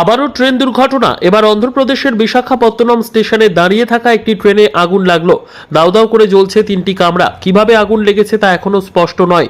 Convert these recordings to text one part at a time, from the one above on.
আবারও ট্রেন দুর্ঘটনা। এবার অন্ধ্রপ্রদেশের বিশাখাপত্তনম স্টেশনে দাঁড়িয়ে থাকা একটি ট্রেনে আগুন লাগল। দাউদাউ দাউ করে জ্বলছে তিনটি কামরা। কীভাবে আগুন লেগেছে তা এখনও স্পষ্ট নয়।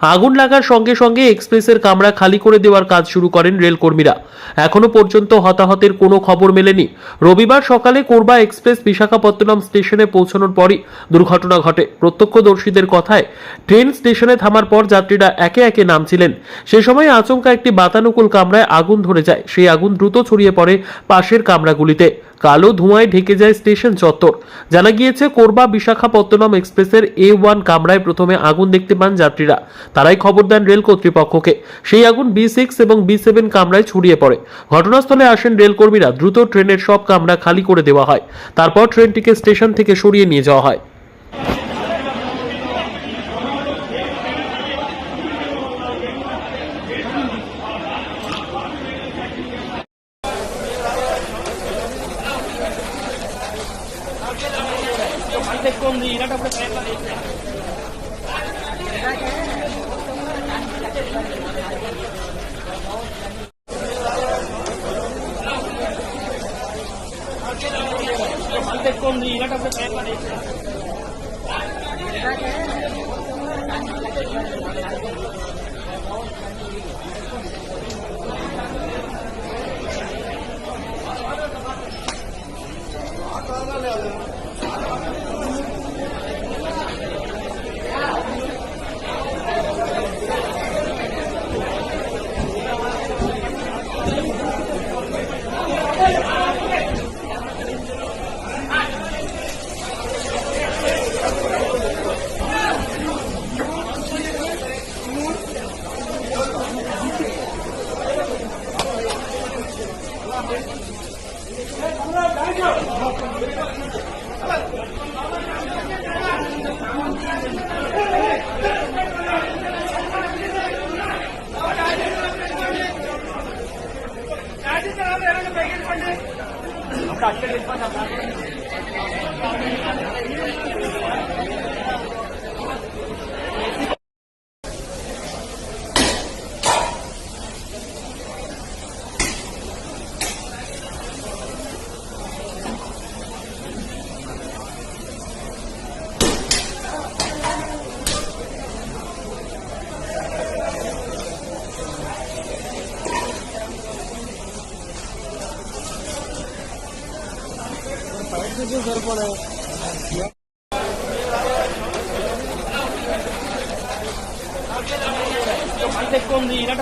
আগুন লাগার সঙ্গে সঙ্গে এক্সপ্রেসের কামরা খালি করে দেওয়ার কাজ শুরু করেন রেলকর্মীরা। এখনও পর্যন্ত হতাহতের কোনো খবর মেলেনি। রবিবার সকালে কোরবা এক্সপ্রেস বিশাখাপত্তনম স্টেশনে পৌঁছানোর পরই দুর্ঘটনা ঘটে। প্রত্যক্ষদর্শীদের কথায়, ট্রেন স্টেশনে থামার পর যাত্রীরা একে একে নামছিলেন। সে সময় আচমকা একটি বাতানুকুল কামরায় আগুন ধরে যায়। সেই আগুন দ্রুত ছড়িয়ে পড়ে পাশের কামরাগুলিতে। কালো ধোঁয়ায় ঢেকে যায় স্টেশন চত্বর। জানা গিয়েছে, কোরবা বিশাখাপত্তনম এক্সপ্রেসের এ ওয়ান কামরায় প্রথমে আগুন দেখতে পান যাত্রীরা। তারাই খবর দেন রেল কর্তৃপক্ষকে। সেই আগুন বি সিক্স এবং বি সেভেন কামরায় ছড়িয়ে পড়ে। ঘটনাস্থলে আসেন রেলকর্মীরা। দ্রুত ট্রেনের সব কামরা খালি করে দেওয়া হয়। তারপর ট্রেনটিকে স্টেশন থেকে সরিয়ে নিয়ে যাওয়া হয়। de escondida te ofrece la Gracias. কম দিই এটা